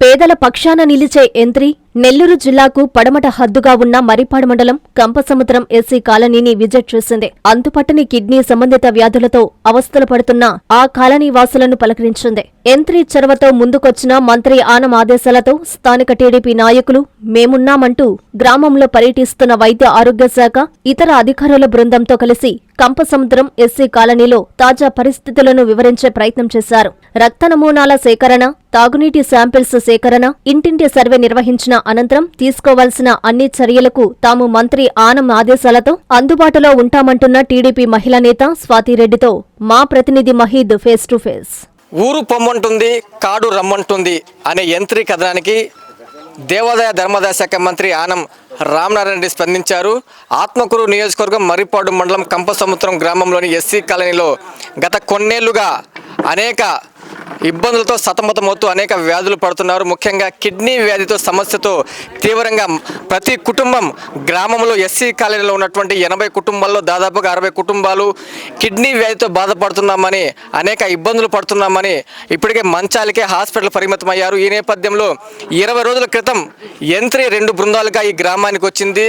పేదల పక్షాన నిలిచే ఎంత్రి నెల్లూరు జిల్లాకు పడమట హద్దుగా ఉన్న మరిపాడు మండలం కంపసముద్రం ఎస్సీ కాలనీని విజిట్ చేసింది. అంతుపట్టని కిడ్నీ సంబంధిత వ్యాధులతో అవస్థలు పడుతున్న ఆ కాలనీ వాసులను పలకరించింది. ఎంత్రీ చొరవతో ముందుకొచ్చిన మంత్రి ఆనం ఆదేశాలతో స్థానిక టీడీపీ నాయకులు మేమున్నామంటూ గ్రామంలో పర్యటిస్తున్న వైద్య ఆరోగ్య శాఖ ఇతర అధికారుల బృందంతో కలిసి కంపసముద్రం ఎస్సీ కాలనీలో తాజా పరిస్థితులను వివరించే ప్రయత్నం చేశారు. రక్త నమూనాల సేకరణ తాగునీటి శాంపిల్స్ సేకరణ ఇంటింటి సర్వే నిర్వహించిన అనంతరం తీసుకోవాల్సిన అన్ని చర్యలకు తాము మంత్రి ఆనం ఆదేశాలతో అందుబాటులో ఉంటామంటున్న టీడీపీ మహిళా నేత స్వాతిరెడ్డితో మా ప్రతినిధి మహీద్ ఫేస్ టు ఫేస్. ఊరు పొమ్మంటుంది కాడు రమ్మంటుంది అనే యంత్రి కథనానికి దేవాదాయ ధర్మాదాయ శాఖ మంత్రి ఆనం రామనారాయణ రెడ్డి స్పందించారు. ఆత్మకూరు నియోజకవర్గం మర్రిపాడు మండలం కంపసముద్రం గ్రామంలోని ఎస్సీ కాలనీలో గత కొన్నేళ్ళుగా అనేక ఇబ్బందులతో సతమతమవుతూ అనేక వ్యాధులు పడుతున్నారు. ముఖ్యంగా కిడ్నీ వ్యాధితో సమస్యతో తీవ్రంగా ప్రతి కుటుంబం గ్రామంలో ఎస్సీ కాలనీలో ఉన్నటువంటి ఎనభై కుటుంబాల్లో దాదాపుగా అరవై కుటుంబాలు కిడ్నీ వ్యాధితో బాధపడుతున్నామని అనేక ఇబ్బందులు పడుతున్నామని ఇప్పటికే మంచాలకే హాస్పిటల్ పరిమితమయ్యారు. ఈ నేపథ్యంలో ఇరవై రోజుల క్రితం యంత్రి రెండు బృందాలుగా ఈ గ్రామానికి వచ్చింది.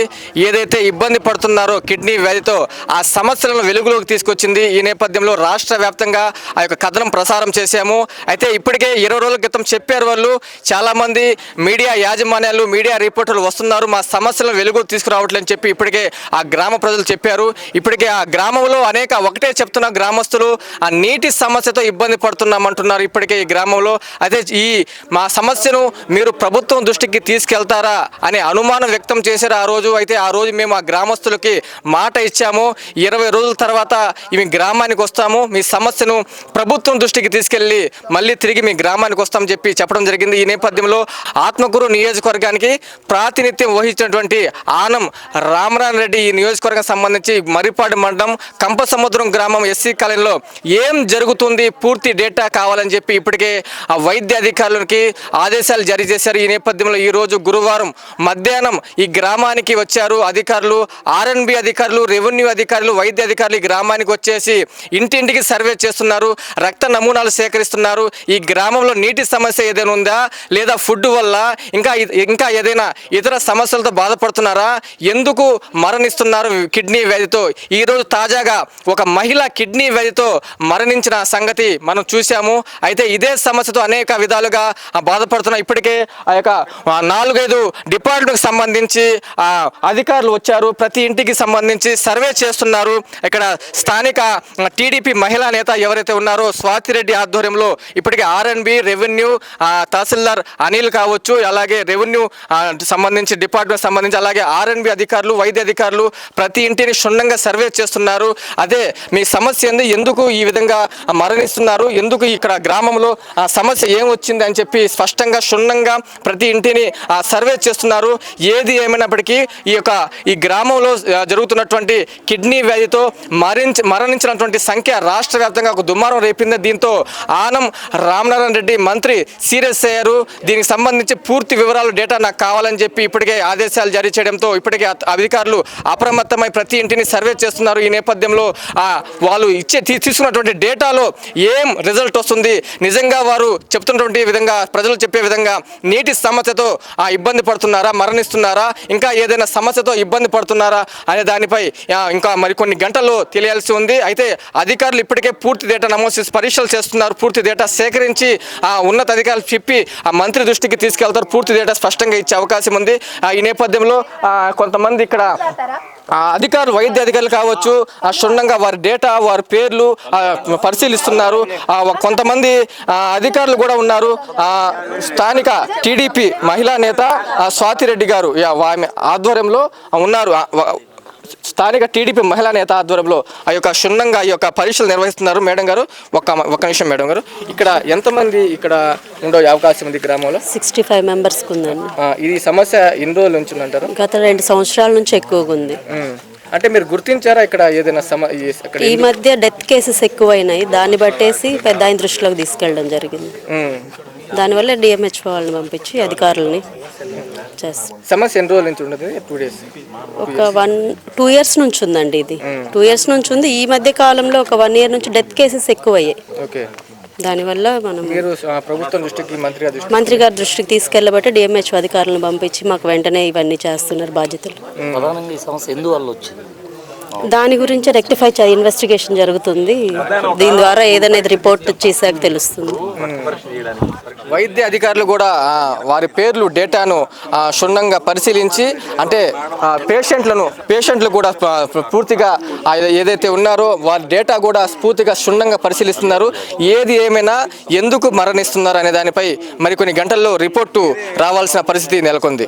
ఏదైతే ఇబ్బంది పడుతున్నారో కిడ్నీ వ్యాధితో ఆ సమస్యలను వెలుగులోకి తీసుకొచ్చింది. ఈ నేపథ్యంలో రాష్ట్ర వ్యాప్తంగా ఆ యొక్క కథనం ప్రసారం చేశాము. అయితే ఇప్పటికే ఇరవై రోజుల క్రితం చెప్పారు వాళ్ళు. చాలామంది మీడియా యాజమాన్యాలు మీడియా రిపోర్టర్లు వస్తున్నారు. మా సమస్యలను వెలుగు తీసుకురావట్లని చెప్పి ఇప్పటికే ఆ గ్రామ ప్రజలు చెప్పారు. ఇప్పటికే ఆ గ్రామంలో అనేక ఒకటే చెప్తున్న గ్రామస్తులు ఆ నీటి సమస్యతో ఇబ్బంది పడుతున్నామంటున్నారు ఇప్పటికే ఈ గ్రామంలో. అయితే ఈ మా సమస్యను మీరు ప్రభుత్వం దృష్టికి తీసుకెళ్తారా అనే అనుమానం వ్యక్తం చేశారు ఆ రోజు. అయితే ఆ రోజు మేము ఆ గ్రామస్తులకి మాట ఇచ్చాము. ఇరవై రోజుల తర్వాత ఇవి గ్రామానికి వస్తాము. మీ సమస్యను ప్రభుత్వం దృష్టికి తీసుకెళ్ళి మళ్ళీ తిరిగి మీ గ్రామానికి వస్తామని చెప్పి చెప్పడం జరిగింది. ఈ నేపథ్యంలో ఆత్మకూరు నియోజకవర్గానికి ప్రాతినిధ్యం వహించినటువంటి ఆనం రామరాన్ రెడ్డి ఈ నియోజకవర్గం సంబంధించి మరిపాడు మండలం కంపసముద్రం గ్రామం ఎస్సీ కాలనీలో ఏం జరుగుతుంది? పూర్తి డేటా కావాలని చెప్పి ఇప్పటికే ఆ వైద్య అధికారులకి ఆదేశాలు జారీ చేశారు. ఈ నేపథ్యంలో ఈ రోజు గురువారం మధ్యాహ్నం ఈ గ్రామానికి వచ్చారు అధికారులు. ఆర్ఎన్బి అధికారులు రెవెన్యూ అధికారులు వైద్య అధికారులు ఈ గ్రామానికి వచ్చేసి ఇంటింటికి సర్వే చేస్తున్నారు. రక్త నమూనాలు సేకరిస్తున్నారు. ఈ గ్రామంలో నీటి సమస్య ఏదైనా ఉందా? లేదా ఫుడ్ వల్ల ఇంకా ఇంకా ఏదైనా ఇతర సమస్యలతో బాధపడుతున్నారా? ఎందుకు మరణిస్తున్నారు కిడ్నీ వ్యాధితో? ఈరోజు తాజాగా ఒక మహిళ కిడ్నీ వ్యాధితో మరణించిన సంగతి మనం చూసాము అయితే ఇదే సమస్యతో అనేక విధాలుగా బాధపడుతున్న ఇప్పటికే ఆ యొక్క నాలుగైదు డిపార్ట్మెంట్కి సంబంధించి ఆ, అధికారులు వచ్చారు. ప్రతి ఇంటికి సంబంధించి సర్వే చేస్తున్నారు. ఇక్కడ స్థానిక టీడీపీ మహిళా నేత ఎవరైతే ఉన్నారో స్వాతిరెడ్డి ఆధ్వర్యంలో ఇప్పటికే ఆర్ఎన్బి రెవెన్యూ తహసీల్దార్ అనిల్ కావచ్చు అలాగే రెవెన్యూ సంబంధించి డిపార్ట్మెంట్ సంబంధించి అలాగే ఆర్ఎన్బి అధికారులు వైద్య అధికారులు ప్రతి ఇంటిని క్షుణ్ణంగా సర్వే చేస్తున్నారు. అదే మీ సమస్య ఏంది? ఎందుకు ఈ విధంగా మరణిస్తున్నారు? ఎందుకు ఇక్కడ గ్రామంలో ఆ సమస్య ఏం వచ్చింది అని చెప్పి స్పష్టంగా క్షుణ్ణంగా ప్రతి ఇంటిని సర్వే చేస్తున్నారు. ఏది ఏమైనప్పటికీ ఈ యొక్క ఈ గ్రామంలో జరుగుతున్నటువంటి కిడ్నీ వ్యాధితో మరణించి మరణించినటువంటి సంఖ్య రాష్ట్ర వ్యాప్తంగా ఒక దుమారం రేపింది. దీంతో ఆనం రామనారాయణ రెడ్డి మంత్రి సీరియస్ అయ్యారు. దీనికి సంబంధించి పూర్తి వివరాలు డేటా నాకు కావాలని చెప్పి ఇప్పటికే ఆదేశాలు జారీ చేయడంతో ఇప్పటికే అత- అధికారులు అప్రమత్తమై ప్రతి ఇంటిని సర్వే చేస్తున్నారు. ఈ నేపథ్యంలో వాళ్ళు ఇచ్చే తీసుకున్నటువంటి డేటాలో ఏం రిజల్ట్ వస్తుంది? నిజంగా వారు చెప్తున్నటువంటి విధంగా ప్రజలు చెప్పే విధంగా నీటి సమస్యతో ఆ, ఇబ్బంది పడుతున్నారా? మరణిస్తున్నారా? ఇంకా ఏదైనా సమస్యతో ఇబ్బంది పడుతున్నారా? అనే దానిపై ఇంకా మరికొన్ని గంటల్లో తెలియాల్సి ఉంది. అయితే అధికారులు ఇప్పటికే పూర్తి డేటా నమోదు చేసి పరీక్షలు చేస్తున్నారు. పూర్తి డేటా సేకరించి ఆ ఉన్నత అధికారులు చెప్పి ఆ మంత్రి దృష్టికి తీసుకెళ్తారు. పూర్తి డేటా స్పష్టంగా ఇచ్చే అవకాశం ఉంది. ఆ, ఈ నేపథ్యంలో కొంతమంది ఇక్కడ అధికారులు వైద్య అధికారులు కావచ్చు ఆ క్షుణ్ణంగా వారి డేటా వారి పేర్లు పరిశీలిస్తున్నారు. కొంతమంది అధికారులు కూడా ఉన్నారు. స్థానిక టీడీపీ మహిళా నేత స్వాతిరెడ్డి గారు ఆమె ఆధ్వర్యంలో ఉన్నారు. స్థానిక టీడీపీ మహిళా నేత ఆధ్వర్యంలో ఆ యొక్క క్షుణ్ణంగా ఈ యొక్క పరీక్షలు నిర్వహిస్తున్నారు. మేడం గారు ఒక ఒక నిమిషం మేడం గారు. ఇక్కడ ఎంతమంది ఇక్కడ ఉండే అవకాశం ఉంది గ్రామంలో? సిక్స్టీ ఫైవ్ ఉందండి ఆ, ఇది సమస్య ఎన్ని రోజుల నుంచి ఉందంటారు? గత రెండు సంవత్సరాల నుంచి ఎక్కువగా ఉంది. అంటే మీరు గుర్తించారా ఇక్కడ ఏదైనా సమ ఈ- మధ్య డెత్ కేసెస్ ఎక్కువైనాయి. దాన్ని బట్టేసి పెద్ద ఆయన దృష్టిలోకి తీసుకెళ్ళడం జరిగింది. దానివల్ల డిఎంహెచ్ వాళ్ళని పంపించి అధికారులని చేస్తాం సమస్య ఎన్ని రోజుల నుంచి ఉండదు? టూ డేస్ ఒక వన్ టూ ఇయర్స్ నుంచి ఉందండి ఇది. టూ ఇయర్స్ నుంచి ఉంది. ఈ మధ్య కాలంలో ఒక వన్ ఇయర్ నుంచి డెత్ కేసెస్ ఎక్కువయ్యాయి. ఓకే దానివల్ల మనం మీరు ప్రభుత్వం దృష్టికి మంత్రి గారి దృష్టికి మంత్రి గారి దృష్టికి తీసుకెళ్ళబట్టి డిఎంహెచ్ అధికారులను పంపించి మాకు వెంటనే ఇవన్నీ చేస్తున్నారు బాధ్యతలు. ప్రధానంగా ఈ సమస్య ఎందువల్ల వచ్చింది? దాని గురించి రెక్టిఫై ఇన్వెస్టిగేషన్ జరుగుతుంది. దీని ద్వారా ఏదైనా రిపోర్ట్ చేశాక తెలుస్తుంది. వైద్య అధికారులు కూడా వారి పేర్లు డేటాను క్షుణ్ణంగా పరిశీలించి అంటే పేషెంట్లను పేషెంట్లు కూడా పూర్తిగా ఏదైతే ఉన్నారో వారి డేటా కూడా పూర్తిగా క్షుణ్ణంగా పరిశీలిస్తున్నారు. ఏది ఏమైనా ఎందుకు మరణిస్తున్నారు అనే దానిపై మరికొన్ని గంటల్లో రిపోర్టు రావాల్సిన పరిస్థితి నెలకొంది.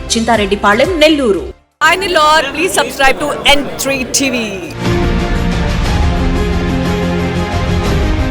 Chintareddypalem Nellore Hi Nilor, please subscribe to N3 TV.